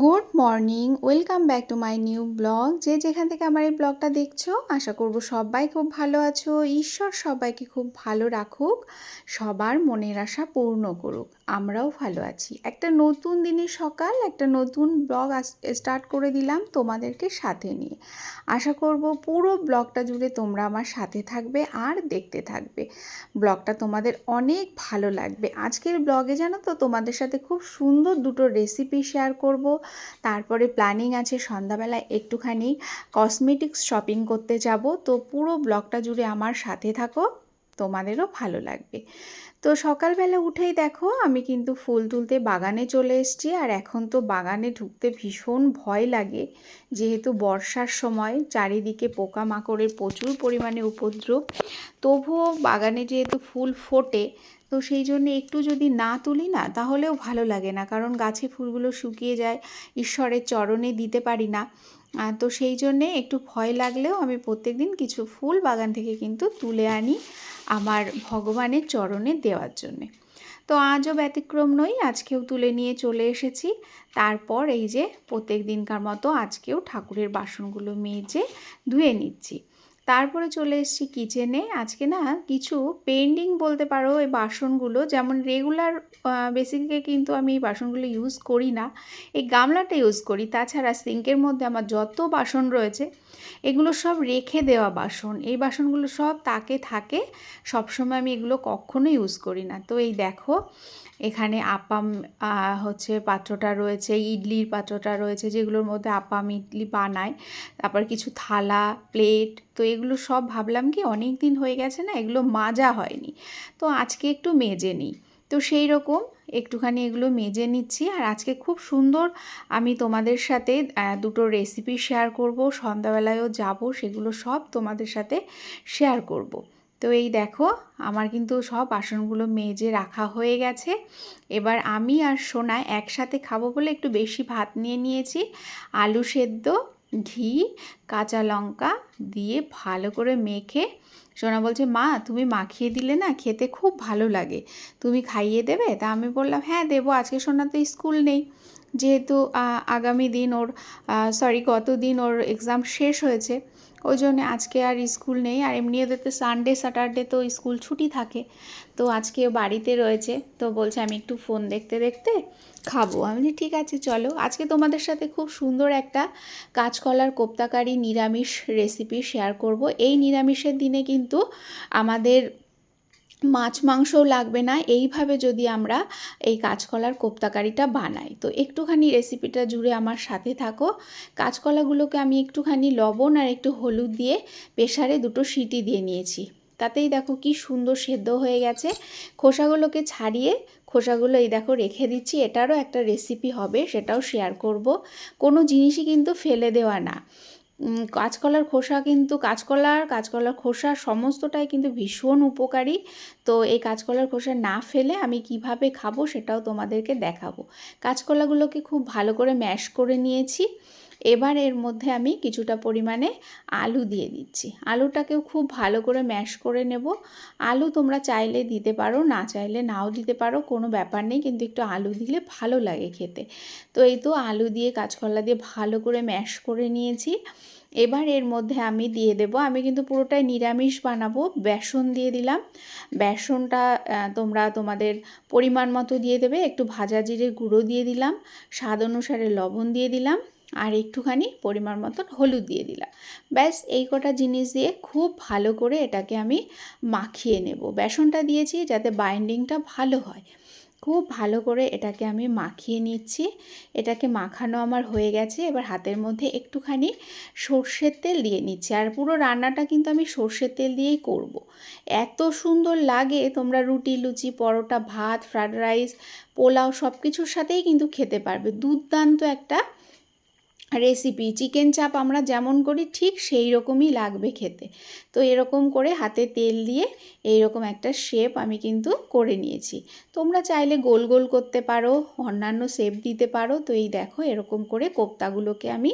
Good morning, welcome back to my new blog. যে যেখান থেকে আমার এই ব্লগটা দেখছ, আশা করব সবাই খুব ভালো আছো। ঈশ্বর সবাইকে খুব ভালো রাখুক, সবার মনের আশা পূর্ণ করুক। আমরাও ভালো আছি। একটা নতুন দিনের সকাল, একটা নতুন ব্লগ স্টার্ট করে দিলাম তোমাদেরকে সাথে নিয়ে। আশা করব পুরো ব্লগটা জুড়ে তোমরা আমার সাথে থাকবে আর দেখতে থাকবে। ব্লগটা তোমাদের অনেক ভালো লাগবে। আজকের ব্লগে জানো তো, তোমাদের সাথে খুব সুন্দর দুটো রেসিপি শেয়ার করব। তারপরে প্ল্যানিং আছে সন্ধ্যাবেলায় একটুখানি কসমেটিক্স শপিং করতে যাব। তো পুরো ব্লগটা জুড়ে আমার সাথে থাকো, তোমাদেরও ভালো লাগবে। তো সকালবেলা উঠেই দেখো, আমি কিন্তু ফুল তুলতে বাগানে চলে এসেছি। আর এখন তো বাগানে ঢুকতে ভীষণ ভয় লাগে। যেহেতু বর্ষার সময়, চারিদিকে পোকামাকড়ের প্রচুর পরিমাণে উপদ্রব। তবুও বাগানে যেহেতু ফুল ফোটে তো সেই জন্য একটু যদি না তুলি না, তাহলেও ভালো লাগে না। কারণ গাছে ফুলগুলো শুকিয়ে যায়, ঈশ্বরের চরণে দিতে পারি না। তো সেই জন্যে একটু ভয় লাগলেও আমি প্রত্যেক দিন কিছু ফুল বাগান থেকে কিন্তু তুলে আনি আমার ভগবানের চরণে দেওয়ার জন্যে। তো আজও ব্যতিক্রম নই, আজকেও তুলে নিয়ে চলে এসেছি। তারপর এই যে প্রত্যেক দিনকার মতো আজকেও ঠাকুরের বাসনগুলো মেজে ধুয়ে নিচ্ছি। তারপরে চলে এসেছি কিচেনে আজকে না কিছু পেন্ডিং বলতে পারো, এই বাসনগুলো। যেমন রেগুলার বেসিকে কিন্তু আমি এই বাসনগুলো ইউজ করি না। এই গামলাটা ইউজ করি। তাছাড়া সিঙ্কের মধ্যে আমার যত বাসন রয়েছে, এগুলো সব রেখে দেওয়া বাসন। এই বাসনগুলো সব তাকে থাকে, সবসময় আমি এগুলো কখনো ইউজ করি না। তো এই দেখো, এখানে আপাম হচ্ছে পাত্রটা রয়েছে, ইডলির পাত্রটা রয়েছে, যেগুলোর মধ্যে আপাম ইডলি বানায়। তারপর কিছু থালা প্লেট তো এগুলো সব ভাবলাম কি অনেক দিন হয়ে গেছে না, এগুলো মাজা হয়নি। তো আজকে একটু মেজে নিই। তো সেই রকম একটুখানি এগুলো মেজে নিচ্ছি আর আজকে খুব সুন্দর আমি তোমাদের সাথে দুটো রেসিপি শেয়ার করব, সন্ধ্যাবেলায়ও যাব, সেগুলো সব তোমাদের সাথে শেয়ার করব। তো এই দেখো আমার কিন্তু সব বাসনগুলো মেজে রাখা হয়ে গেছে। এবার আমি আর সোনা একসাথে খাব বলে একটু বেশি ভাত নিয়ে নিয়েছি। আলু সেদ্ধ ঘি, কাঁচা লঙ্কা দিয়ে ভালো করে মেখে সোনা বলছে, মা, তুমি মাখিয়ে দিলে না খেতে খুব ভালো লাগে। তুমি খাইয়ে দেবে? তা আমি বললাম হ্যাঁ দেবো। আজকে সোনা তো স্কুল নেই। যেহেতু আগামী দিন ওর সরি গত দিন ওর এক্সাম শেষ হয়েছে। ওই জন্যে আজকে আর স্কুল নেই। আর এমনি ওদের তো সানডে স্যাটারডে তো স্কুল ছুটি থাকে। তো আজকে বাড়িতে রয়েছে। তো বলছে আমি একটু ফোন দেখতে দেখতে খাব। আমি বলি ঠিক আছে, চলো। আজকে তোমাদের সাথে খুব সুন্দর একটা কাঁচকলার কোপ্তাকারি নিরামিষ রেসিপি শেয়ার করব। এই নিরামিষের দিনে কিন্তু আমাদের মাছ, মাংসও লাগবে না। এইভাবে যদি আমরা এই কাঁচকলার কোপ্তাকারিটা বানাই। তো একটুখানি রেসিপিটা জুড়ে আমার সাথে থাকো। কাঁচকলাগুলোকে আমি একটুখানি লবণ আর একটু হলুদ দিয়ে প্রেশারে দুটো সিটি দিয়ে নিয়েছি। তাতেই দেখো কি সুন্দর সেদ্ধ হয়ে গেছে। খোসাগুলোকে ছাড়িয়ে খোসাগুলো এই দেখো রেখে দিচ্ছি। এটারও একটা রেসিপি হবে, সেটাও শেয়ার করব। কোনো জিনিসই কিন্তু ফেলে দেওয়া না। কাঁচকলার খোসা কিন্তু কাঁচকলার কাঁচকলার খোসা সমস্তটাই কিন্তু ভীষণ উপকারী। তো এই কাঁচকলার খোসা না ফেলে আমি কীভাবে খাব সেটাও তোমাদেরকে দেখাবো। কাঁচকলাগুলোকে খুব ভালো করে ম্যাশ করে নিয়েছি। এবার এর মধ্যে আমি কিছুটা পরিমাণে আলু দিয়ে দিচ্ছি। আলুটাকেও খুব ভালো করে ম্যাশ করে নেব। আলু তোমরা চাইলে দিতে পারো, না চাইলে নাও দিতে পারো, কোনো ব্যাপার নেই, কিন্তু একটু আলু দিলে ভালো লাগে খেতে। তো এই তো আলু দিয়ে কাঁচকলা দিয়ে ভালো করে ম্যাশ করে নিয়েছি। এবার এর মধ্যে আমি দিয়ে দেব, আমি কিন্তু পুরোটাই নিরামিষ বানাবো, বেসন দিয়ে দিলাম। বেসনটা তোমরা তোমাদের পরিমাণ মতো দিয়ে দেবে, একটু ভাজা জিরে গুঁড়ো দিয়ে দিলাম, স্বাদ অনুসারে লবণ দিয়ে দিলাম। আর একটুখানি পরিমাণ মতন হলুদ দিয়ে দিলাম। ব্যাস, এই কটা জিনিস দিয়ে খুব ভালো করে এটাকে আমি মাখিয়ে নেব। বেসনটা দিয়েছি যাতে বাইন্ডিংটা ভালো হয়। খুব ভালো করে এটাকে আমি মাখিয়ে নিচ্ছি। এটাকে মাখানো আমার হয়ে গেছে। এবার হাতের মধ্যে একটুখানি সর্ষের তেল দিয়ে নিচ্ছি। আর পুরো রান্নাটা কিন্তু আমি সর্ষের তেল দিয়েই করব। এত সুন্দর লাগে তোমরা রুটি, লুচি, পরোটা, ভাত ফ্রায়েড রাইস পোলাও সব কিছুর সাথেই কিন্তু খেতে পারবে। দুর্দান্ত একটা রেসিপি চিকেন চাপ আমরা যেমন করি, ঠিক সেই রকমই লাগবে খেতে। তো এরকম করে হাতে তেল দিয়ে এই রকম একটা শেপ আমি কিন্তু করে নিয়েছি। তোমরা চাইলে গোল গোল করতে পারো, অন্যান্য শেপ দিতে পারো। তো এই দেখো, এরকম করে কোপ্তাগুলোকে আমি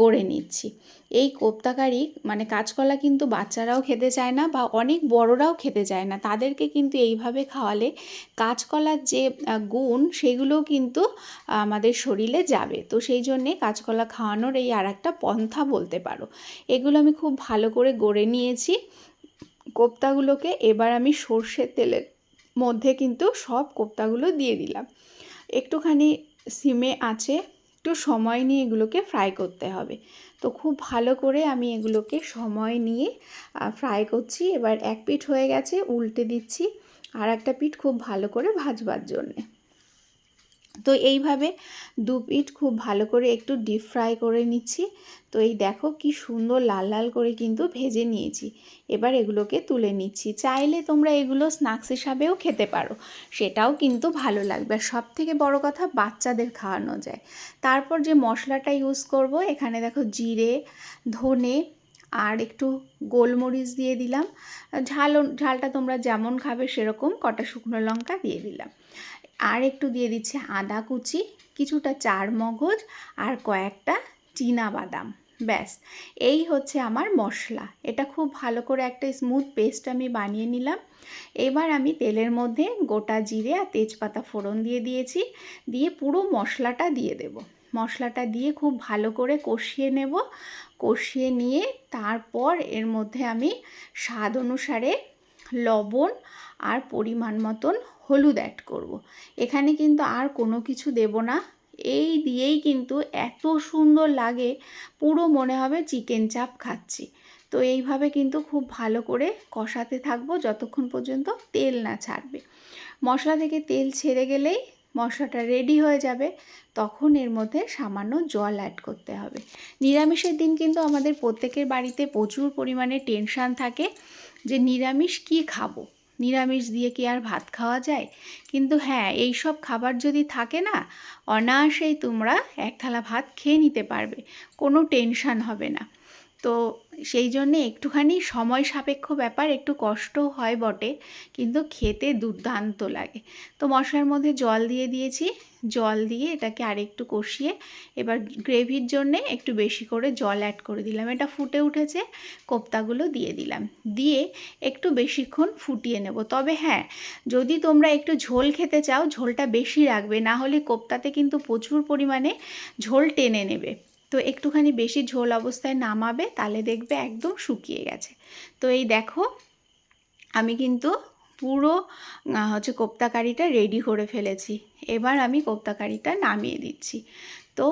গড়ে নিচ্ছি। এই কোপ্তাকারি মানে কাঁচকলা কিন্তু বাচ্চারাও খেতে চায় না বা অনেক বড়রাও খেতে চায় না। তাদেরকে কিন্তু এইভাবে খাওয়ালে কাঁচকলার যে গুণ, সেগুলোও কিন্তু আমাদের শরীরে যাবে। তো সেই জন্যে কাঁচকলা খাওয়ানোর এই আর একটা পন্থা বলতে পারো। এগুলো আমি খুব ভালো করে গড়ে নিয়েছি। কোপ্তাগুলোকে এবার আমি সর্ষের তেলের মধ্যে কিন্তু সব কোপ্তাগুলো দিয়ে দিলাম। একটুখানি সিমে আছে, একটু সময় নিয়ে এগুলোকে ফ্রাই করতে হবে। তো খুব ভালো করে আমি এগুলোকে সময় নিয়ে ফ্রাই করছি। এবার এক পিঠ হয়ে গেছে, উল্টে দিচ্ছি। আর একটা পিঠ খুব ভালো করে ভাজবার জন্যে। তো এইভাবে দু পিঠ খুব ভালো করে একটু ডিপ ফ্রাই করে নিচ্ছি। তো এই দেখো কি সুন্দর লাল লাল করে কিন্তু ভেজে নিয়েছি। এবার এগুলোকে তুলে নিচ্ছি। চাইলে তোমরা এগুলো স্ন্যাক্স হিসাবেও খেতে পারো। সেটাও কিন্তু ভালো লাগবে। আর সব থেকে বড় কথা বাচ্চাদের খাওয়ানো যায়। তারপর যে মশলাটা ইউজ করব, এখানে দেখো জিরে, ধনে আর একটু গোলমরিচ দিয়ে দিলাম। ঝাল ঝালটা তোমরা যেমন খাবে সেরকম কটা শুকনো লঙ্কা দিয়ে দিলাম। আর একটু দিয়ে দিচ্ছে আদা কুচি, কিছুটা চার মগজ আর কয়েকটা চীনা বাদাম। ব্যাস, এই হচ্ছে আমার মশলা। এটা খুব ভালো করে একটা স্মুথ পেস্ট আমি বানিয়ে নিলাম। এবার আমি তেলের মধ্যে গোটা জিরে আর তেজপাতা ফোড়ন দিয়ে দিয়েছি। দিয়ে পুরো মশলাটা দিয়ে দেব। মশলাটা দিয়ে খুব ভালো করে কষিয়ে নেব। কষিয়ে নিয়ে তারপর এর মধ্যে আমি স্বাদ অনুসারে লবণ আর পরিমাণ মতন হলুদ অ্যাড করব। এখানে কিন্তু আর কোনো কিছু দেব না। এই দিয়েই কিন্তু এত সুন্দর লাগে, পুরো মনে হবে চিকেন চাপ খাচ্ছি। তো এইভাবে কিন্তু খুব ভালো করে কষাতে থাকব যতক্ষণ পর্যন্ত তেল না ছাড়বে। মশলা থেকে তেল ছেড়ে গেলেই মশলাটা রেডি হয়ে যাবে, তখন এর মধ্যে সামান্য জল অ্যাড করতে হবে। নিরামিষের দিন কিন্তু আমাদের প্রত্যেকের বাড়িতে প্রচুর পরিমাণে টেনশান থাকে। যে নিরামিষ কি খাব? নিরামিষ দিয়ে কি আর ভাত খাওয়া যায়? কিন্তু হ্যাঁ এই সব খাবার যদি থাকে না, অনায়াসেই তোমরা এক থালা ভাত খেয়ে নিতে পারবে, কোনো টেনশান হবে না। তো সেই জন্যে একটুখানি সময় সাপেক্ষ ব্যাপার, একটু কষ্ট হয় বটে, কিন্তু খেতে দুর্দান্ত লাগে। তো মশলার মধ্যে জল দিয়ে দিয়েছি। জল দিয়ে এটাকে আরেকটু কষিয়ে এবার গ্রেভির জন্যে একটু বেশি করে জল অ্যাড করে দিলাম। এটা ফুটে উঠেছে, কোপ্তাগুলো দিয়ে দিলাম। দিয়ে একটু বেশিক্ষণ ফুটিয়ে নেব। তবে হ্যাঁ যদি তোমরা একটু ঝোল খেতে চাও, ঝোলটা বেশি রাখবে, না হলে কোপ্তাতে কিন্তু প্রচুর পরিমাণে ঝোল টেনে নেবে। তো একটুখানি বেশি ঝোল অবস্থায় নামাবে, তাহলে দেখবে একদম শুকিয়ে গেছে। তো এই দেখো, আমি কিন্তু পুরো হচ্ছে কোপ্তা কারিটা রেডি করে ফেলেছি। এবার আমি কোপ্তা কারিটা নামিয়ে দিচ্ছি। তো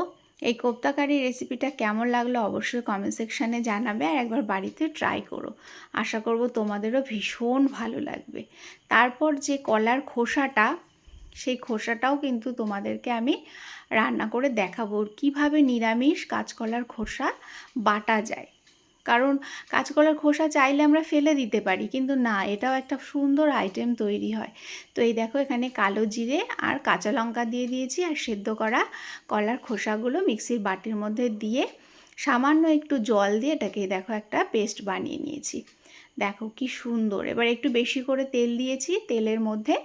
এই কোপ্তা কারি রেসিপিটা কেমন লাগল অবশ্যই কমেন্ট সেকশানে জানাবে আর একবার বাড়িতে ট্রাই করো। আশা করব তোমাদেরও ভীষণ ভালো লাগবে। তারপর যে কলার খোসাটা সেই খোসাটাও কিন্তু তোমাদেরকে আমি রান্না করে দেখাবো। কীভাবে নিরামিষ কাঁচকলার খোসা বাটা যায়। কারণ কাঁচকলার খোসা চাইলে আমরা ফেলে দিতে পারি, কিন্তু না, এটাও একটা সুন্দর আইটেম তৈরি হয়। তো এই দেখো, এখানে কালো জিরে আর কাঁচা লঙ্কা দিয়ে দিয়েছি আর সেদ্ধ করা কলার খোসাগুলো মিক্সির বাটির মধ্যে দিয়ে সামান্য একটু জল দিয়ে এটাকে দেখো একটা পেস্ট বানিয়ে নিয়েছি। দেখো কি সুন্দর, এবার একটু বেশি করে তেল দিয়েছি, তেলের মধ্যে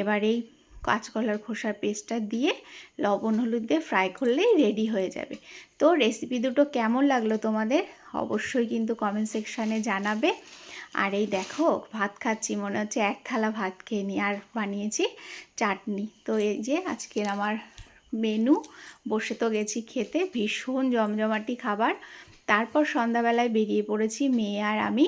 এবার এই কাঁচকলার খোসার পেস্টটা দিয়ে লবণ, হলুদ দিয়ে ফ্রাই করলেই রেডি হয়ে যাবে। তো রেসিপি দুটো কেমন লাগল তোমাদের? অবশ্যই কিন্তু কমেন্ট সেকশানে জানাবে। আর এই দেখো, ভাত খাচ্ছি, মনে হচ্ছে এক থালা ভাত খেয়ে নিই। আর বানিয়েছি চাটনি। তো এই যে আজকের আমার মেনু বসে তো গেছি খেতে, ভীষণ জমজমাটি খাবার। তারপর সন্ধ্যাবেলায় বেরিয়ে পড়েছি, মেয়ে আর আমি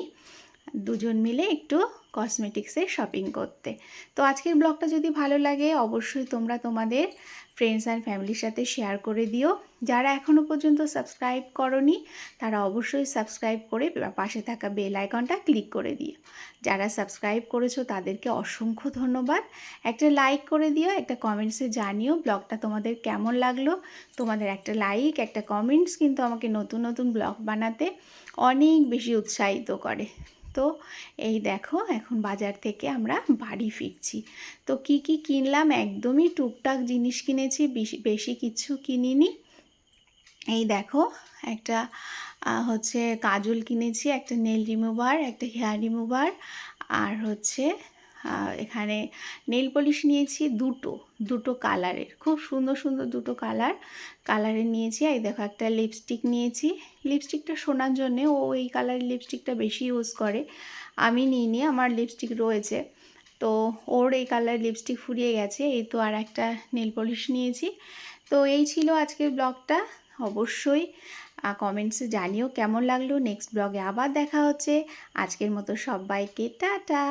দুজন মিলে একটু কসমেটিক্সের শপিং করতে। তো আজকের ব্লগটা যদি ভালো লাগে, অবশ্যই তোমরা তোমাদের ফ্রেন্ডস অ্যান্ড ফ্যামিলির সাথে শেয়ার করে দিও। যারা এখনও পর্যন্ত সাবস্ক্রাইব করনি, তারা অবশ্যই সাবস্ক্রাইব করে পাশে থাকা বেল আইকনটা ক্লিক করে দিও। যারা সাবস্ক্রাইব করেছ, তাদেরকে অসংখ্য ধন্যবাদ। একটা লাইক করে দিও, একটা কমেন্টসে জানিও ব্লগটা তোমাদের কেমন লাগল। তোমাদের একটা লাইক একটা কমেন্টস কিন্তু আমাকে নতুন নতুন ব্লগ বানাতে অনেক বেশি উৎসাহিত করে। তো এই দেখো এখন বাজার থেকে আমরা বাড়ি ফিরছি। তো কি কি কিনলাম? একদমই টুকটাক জিনিস কিনেছি, বেশি কিছু কিনিনি। এই দেখো একটা হচ্ছে কাজল কিনেছি, একটা নেল রিমুভার, একটা হেয়ার রিমুভার, আর হচ্ছে এখানে নেল পলিশ নিয়েছি দুটো দুটো কালারের খুব সুন্দর সুন্দর দুটো কালার কালারের নিয়েছি। এই দেখো, একটা লিপস্টিক নিয়েছি। লিপস্টিকটা শোনার জন্যে ও এই কালারের লিপস্টিকটা বেশি ইউজ করে। আমি নিইনি আমার লিপস্টিক রয়েছে। তো ওর এই কালার লিপস্টিক ফুরিয়ে গেছে। এই তো আর একটা নেল পলিশ নিয়েছি। তো এই ছিল আজকের ব্লগটা। অবশ্যই কমেন্টসে জানিও কেমন লাগল। নেক্সট ব্লগে আবার দেখা হচ্ছে। আজকের মতো সবাইকে, টাটা!